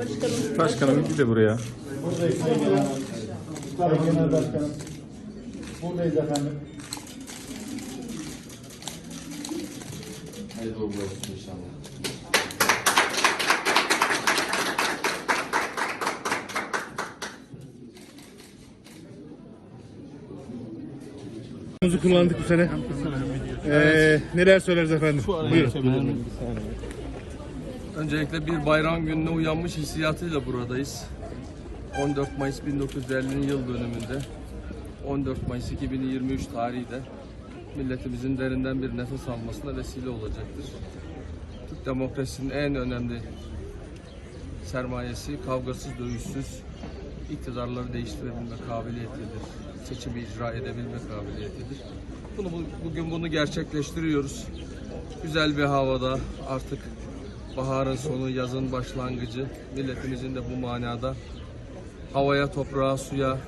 Başkanım. Başkanım bir de buraya. Buradayız Sayın Genel. Sayın Genel Başkanım. Buradayız efendim. Hayırlı uğurlu olsun inşallah. Kullandık bu sene. Ee, neler söyleriz efendim? Buyurun. Öncelikle bir bayram gününe uyanmış hissiyatıyla buradayız. 14 Mayıs 1950'nin yıl dönümünde 14 Mayıs 2023 tarihi de milletimizin derinden bir nefes almasına vesile olacaktır. Türk demokrasisinin en önemli sermayesi kavgasız, dövüşsüz iktidarları değiştirebilme kabiliyetidir. Seçimi icra edebilme kabiliyetidir. Bunu bu- bugün bunu gerçekleştiriyoruz. Güzel bir havada artık baharın sonu, yazın başlangıcı. Milletimizin de bu manada havaya, toprağa, suya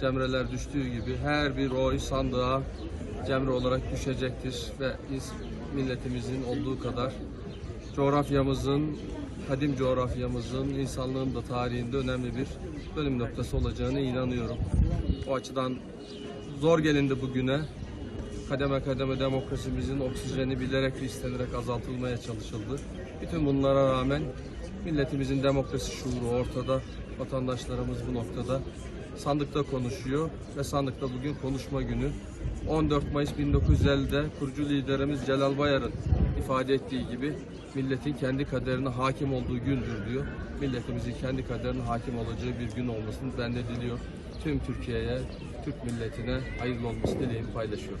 cemreler düştüğü gibi her bir oy sandığa cemre olarak düşecektir ve biz milletimizin olduğu kadar coğrafyamızın, kadim coğrafyamızın, insanlığın da tarihinde önemli bir dönüm noktası olacağına inanıyorum. O açıdan zor gelindi bugüne. Kademe kademe demokrasimizin oksijeni bilerek ve istenerek azaltılmaya çalışıldı. Bütün bunlara rağmen milletimizin demokrasi şuuru ortada. Vatandaşlarımız bu noktada sandıkta konuşuyor ve sandıkta bugün konuşma günü. 14 Mayıs 1950'de kurucu liderimiz Celal Bayar'ın ifade ettiği gibi milletin kendi kaderine hakim olduğu gündür diyor. Milletimizin kendi kaderine hakim olacağı bir gün olmasını ben de diliyorum. Tüm Türkiye'ye, Türk milletine hayırlı olması dileğimi paylaşıyorum.